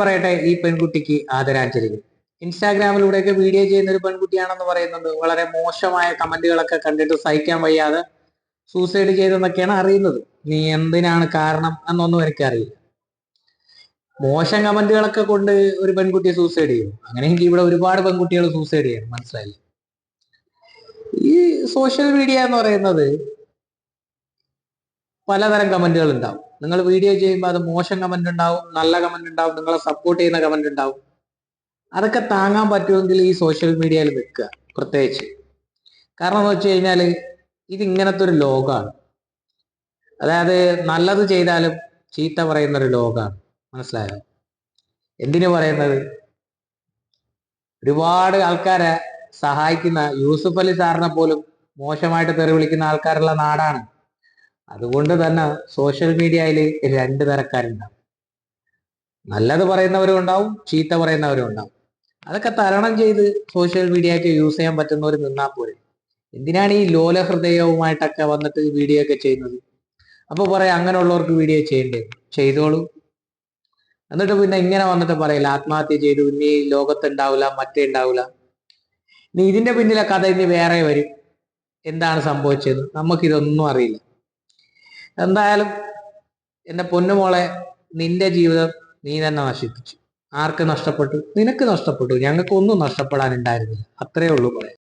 പറയട്ടെ ഈ പെൺകുട്ടിക്ക് ആദരാഞ്ജലികൾ. ഇൻസ്റ്റാഗ്രാമിലൂടെയൊക്കെ വീഡിയോ ചെയ്യുന്ന ഒരു പെൺകുട്ടിയാണെന്ന് പറയുന്നത് വളരെ മോശമായ കമന്റുകളൊക്കെ കണ്ടിട്ട് സഹിക്കാൻ വയ്യാതെ സൂസൈഡ് ചെയ്തെന്നൊക്കെയാണ് അറിയുന്നത്. നീ എന്തിനാണ് കാരണം എന്നൊന്നും എനിക്ക് അറിയില്ല. മോശം കമന്റുകളൊക്കെ കൊണ്ട് ഒരു പെൺകുട്ടിയെ സൂസൈഡ് ചെയ്യും. അങ്ങനെയെങ്കിൽ ഇവിടെ ഒരുപാട് പെൺകുട്ടികൾ സൂസൈഡ് ചെയ്യണം മനസ്സിലായി ഈ സോഷ്യൽ മീഡിയ എന്ന് പറയുന്നത് പലതരം കമന്റുകൾ ഉണ്ടാവും. നിങ്ങൾ വീഡിയോ ചെയ്യുമ്പോൾ അത് മോശം കമന്റ് ഉണ്ടാവും നല്ല കമന്റ് ഉണ്ടാവും നിങ്ങളെ സപ്പോർട്ട് ചെയ്യുന്ന കമന്റ് ഉണ്ടാവും. അതൊക്കെ താങ്ങാൻ പറ്റുമെങ്കിൽ ഈ സോഷ്യൽ മീഡിയയിൽ നിൽക്കുക പ്രത്യേകിച്ച്. കാരണം എന്ന് വെച്ച് കഴിഞ്ഞാൽ ഇതിങ്ങനത്തെ ഒരു ലോകമാണ് അതായത് നല്ലത് ചെയ്താലും ചീത്ത പറയുന്ന ഒരു ലോകമാണ് മനസ്സിലായോ? എന്തിനു പറയുന്നത്? ഒരുപാട് ആൾക്കാരെ സഹായിക്കുന്ന യൂസുഫ് അലി സാറിനെ പോലും മോശമായിട്ട് തെറി വിളിക്കുന്ന ആൾക്കാരുള്ള നാടാണ്. അതുകൊണ്ട് തന്നെ സോഷ്യൽ മീഡിയയിൽ രണ്ട് തരക്കാരുണ്ടാവും. നല്ലത് പറയുന്നവരും ഉണ്ടാവും ചീത്ത പറയുന്നവരും ഉണ്ടാവും. അതൊക്കെ തരണം ചെയ്ത് സോഷ്യൽ മീഡിയയൊക്കെ യൂസ് ചെയ്യാൻ പറ്റുന്നവർ നിന്നാൽ പോരെ. എന്തിനാണ് ഈ ലോല ഹൃദയവുമായിട്ടൊക്കെ വന്നിട്ട് വീഡിയോ ഒക്കെ ചെയ്യുന്നത്? അപ്പൊ പറയാം അങ്ങനെയുള്ളവർക്ക് വീഡിയോ ചെയ്യണ്ടേ? ചെയ്തോളൂ. എന്നിട്ട് പിന്നെ ഇങ്ങനെ വന്നിട്ട് പറയില്ല ആത്മഹത്യ ചെയ്തു ഇനി ലോകത്തുണ്ടാവില്ല മറ്റേ ഉണ്ടാവില്ല. ഇനി ഇതിന്റെ പിന്നിലെ കഥ ഇനി വേറെ വരും. എന്താണ് സംഭവിച്ചത്? നമുക്കിതൊന്നും അറിയില്ല. എന്തായാലും എന്റെ പൊന്നുമോളെ നിന്റെ ജീവിതം നീ തന്നെ നശിപ്പിച്ചു. ആർക്ക് നഷ്ടപ്പെട്ടു? നിനക്ക് നഷ്ടപ്പെട്ടു. ഞങ്ങൾക്ക് ഒന്നും നഷ്ടപ്പെടാനുണ്ടായിരുന്നില്ല. അത്രേ ഉള്ളൂ പറയാം